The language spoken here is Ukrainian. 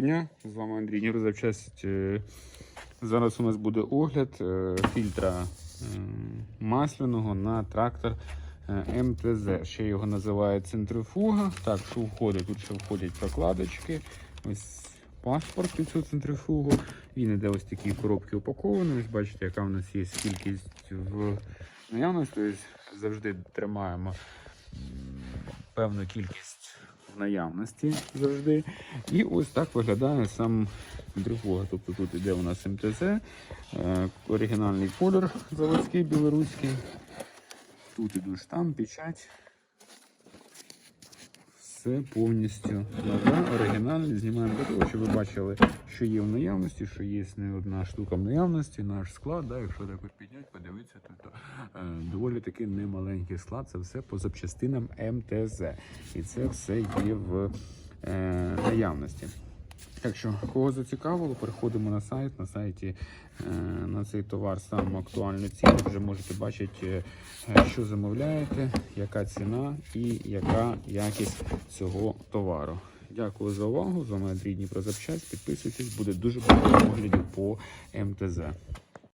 Дня, з вами Андрій Нірозапчасть. Е, Зараз у нас буде огляд е, фільтра е, масляного на трактор МТЗ. Ще його називають центрифуга. Так, що входить? Тут ще входять прокладочки. Ось паспорт під цю центрифугу. Він іде ось такі коробки упаковані. Ось бачите, яка в нас є кількість в наявності. Тобто завжди тримаємо певну кількість наявності завжди. І ось так виглядає сам центрифуга. Тобто тут іде у нас МТЗ, е, оригінальний колір заводський білоруський. Тут ідуть штамп, печать. Все повністю нове, оригінальне. Знімаємо для того, щоб ви бачили, що є в наявності, що є не одна штука в наявності, наш склад. Да, якщо так підняти, подивитися, то, то е, доволі таки немаленький склад. Це все по запчастинам МТЗ. І це все є в е, наявності. Так що, кого зацікавило, переходимо на сайт. На сайті е, на цей товар саме актуальну ціну. Вже можете бачити, е, що замовляєте, яка ціна і яка якість цього товару. Дякую за увагу. З вами Андрій Дніпро Запчасть. Підписуйтесь, буде дуже багато оглядів по МТЗ.